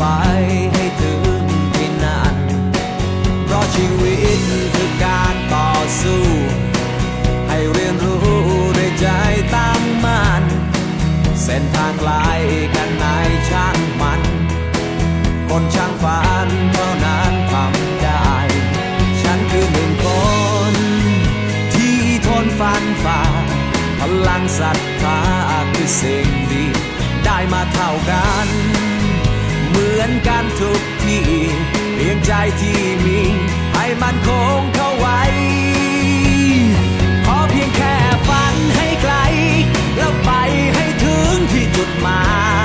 ไปให้ถึงที่นั่น เพราะชีวิตคือการต่อสู้ ให้เรียนรู้ด้วยใจตั้งมั่น เส้นทางไกลกันไหนช่างมัน คนช่างฝันเท่านั้นทำได้ ฉันคือหนึ่งคน ที่ทนฟันฝ่า พลังศรัทธาคือสิ่งดี ได้มาเท่ากัน มือนกันทุกทีเพียงใจที่มี ให้มันคงเข้าไว้ขอเพียงแค่ฝันให้ไกล แล้วไปให้ถึงที่จุดหมาย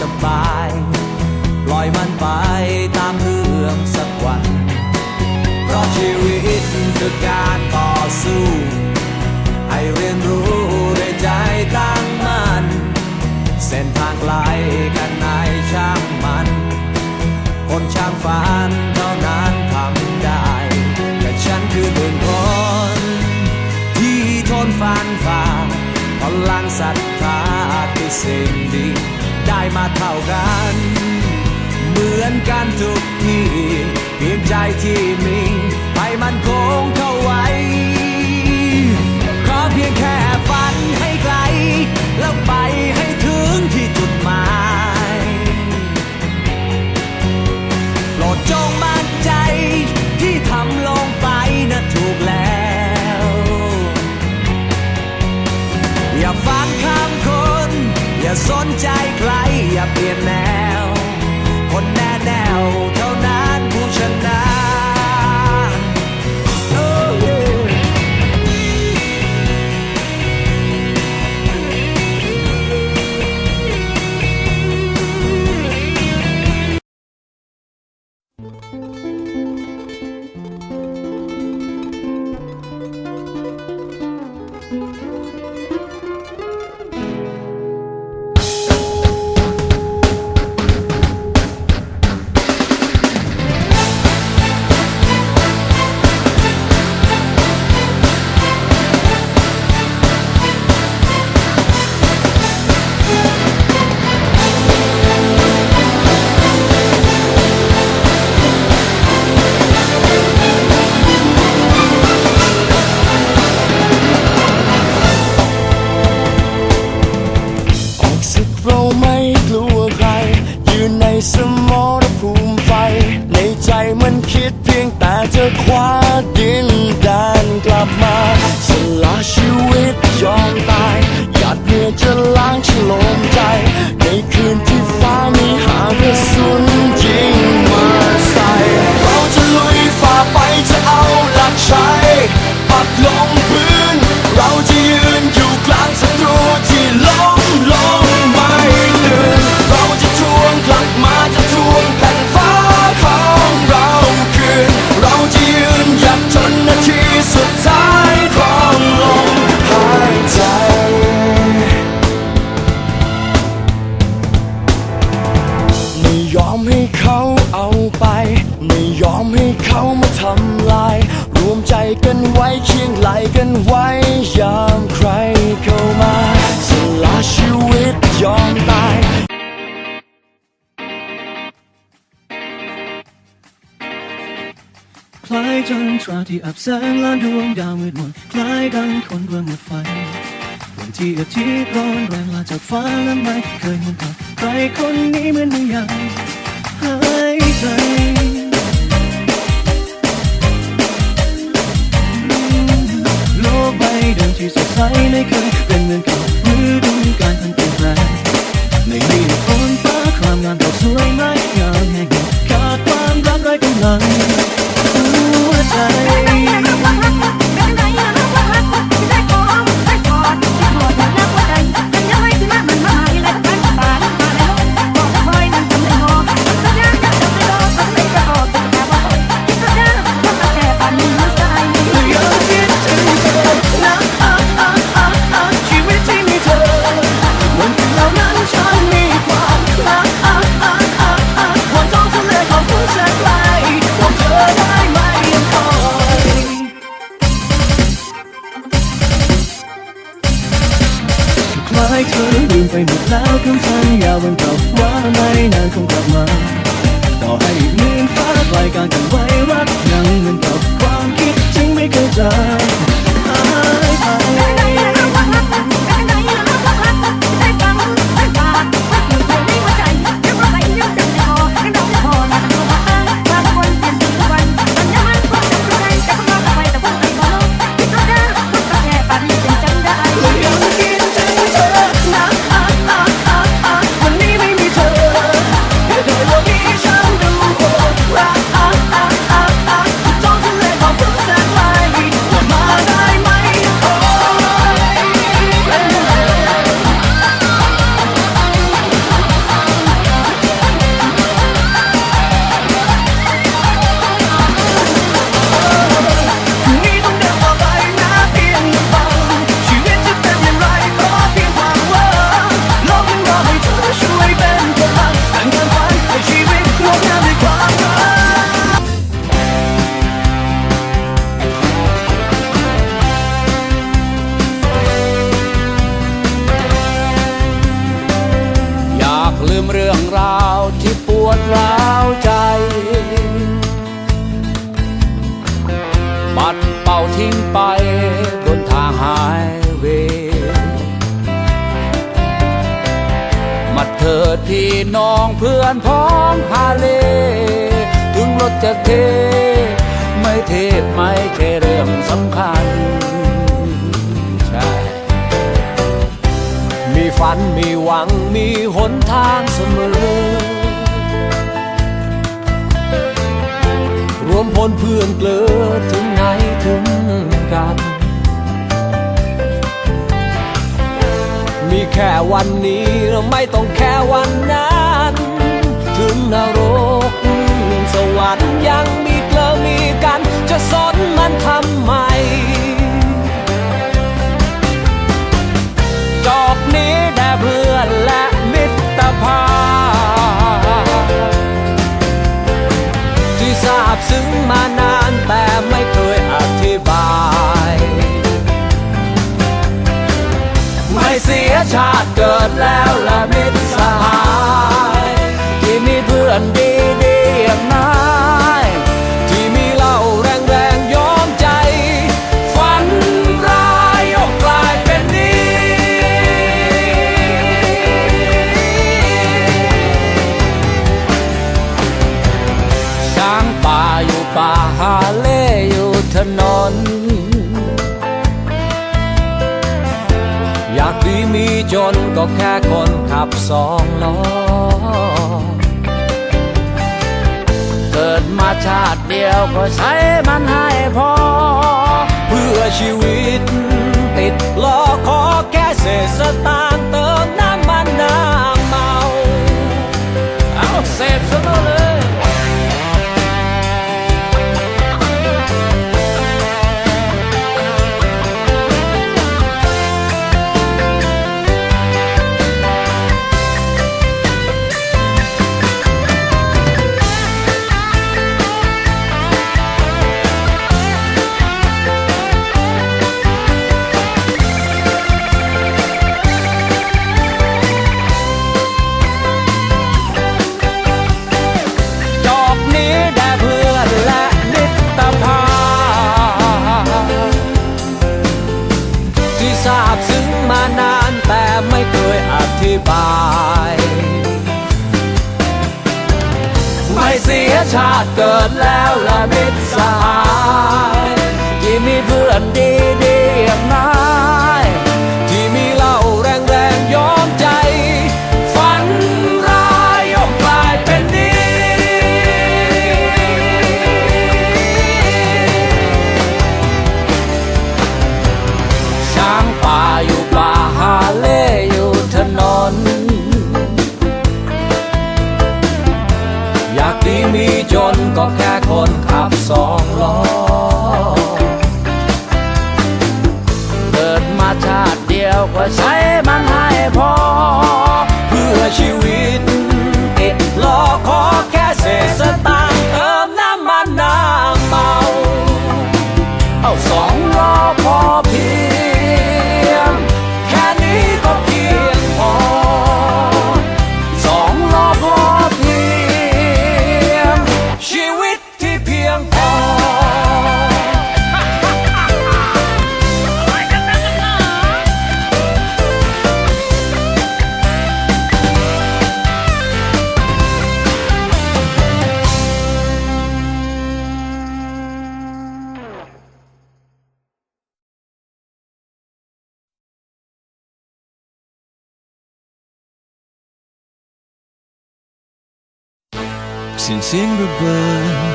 สบาย ปล่อยมันไปตามเรื่องสักวัน เพราะชีวิตคือการต่อสู้ให้เรียนรู้ด้วยใจตั้งมั่นเส้นทางไกลกันไหนช่างมัน คนช่างฝันเท่านั้นทำได้แต่ฉันคือหนึ่งคนที่ทนฟันฝ่าพลังศรัทธาคือสิ่งดี ได้มาเท่ากัน เหมือนกันทุกทีเพียงใจที่มีให้มันคงเข้าไว้ กันไว้เคียงไหลกันไว้ยามใครเข้ามาสละชีวิตยอมตายคล้ายจันทราที่อับแสงล้านดวงดาวมืดมนคล้ายดังคนกลัวหมดไฟวันที่อาทิตย์ร้อนแรงลาจากฟ้าและไม่เคยมองกับใครคนนี้เหมือนไม่อยากหายใจ เดิมที่สดใสไม่เคยเป็นเหมือนก่อนฤดูการอันเปลี่ยนแปลงไม่มีฝนฟ้าความงามเอาสวยไหม้งามแห่งขาดความรักไร้กำลังิ้งไปบนทางหายเวมัดเธอที่น้องเพื่อนพ้องฮาเล ถึงรถจะเท ไม่เทไม่แค่เรื่องสำคัญ ใช่ มีฝันมีหวังมีหนทางเสมอ นเพื่อนเกลือถึงไหนถึงกัน มีแค่วันนี้เราไม่ต้องแค่วันนั้น ถึงนรกสวรรค์ยังมี ซึ้งมานานแต่ไม่เคยอธิบาย ไม่เสียชาติเกิดแล้วละมิตรสหาย แค่คนขับสองล้อ เกิดมาชาติเดียวก็ใช้มันให้พอ เพื่อชีวิตติดล้อขอแค่เศษสตางค์เติมน้ำมันน้ำเมา เอาเสพซะเลย ชาติเกิดแล้วละมิตรสหายที่มีเพื่อนดี นเสียงระเบิ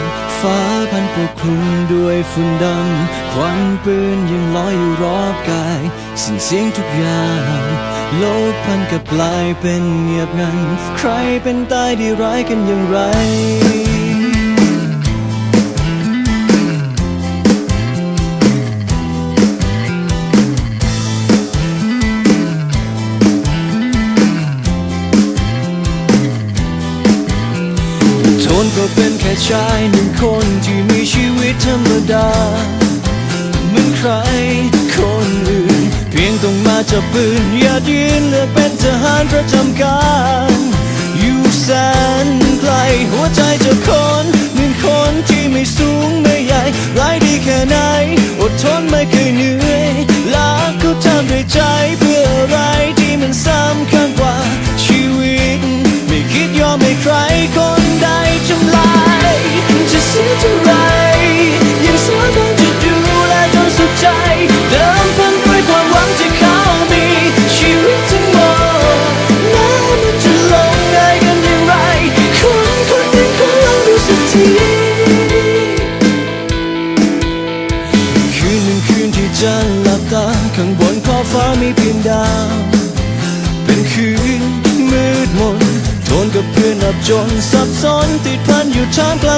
ดฟ้าพันปกคลุมด้วยฝุ่นดำควันปืนยังลอยอยู่รอบกาย สิ้นเสียงทุกอย่างโลกพันกับกลายเป็นเงียบงัน ใครเป็นตายดีร้ายกันอย่างไร เป็นแค่ชายหนึ่งคนที่มีชีวิตธรรมดาเหมือนใครคนอื่น เพียงต้องมาจับปืนอย่ายืนเลือกเป็นทหารประจำการ อยู่แสนไกลหัวใจจะคนหนึ่งคนที่ไม่สูงไม่ใหญ่ร้ายดีแค่ไหน อดทนไม่เคยเหนื่อยรักก็ทำด้วยใจเพื่ออะไรที่มันสำคัญ ดนสับสนติดพันอยู่ท่ามกลาง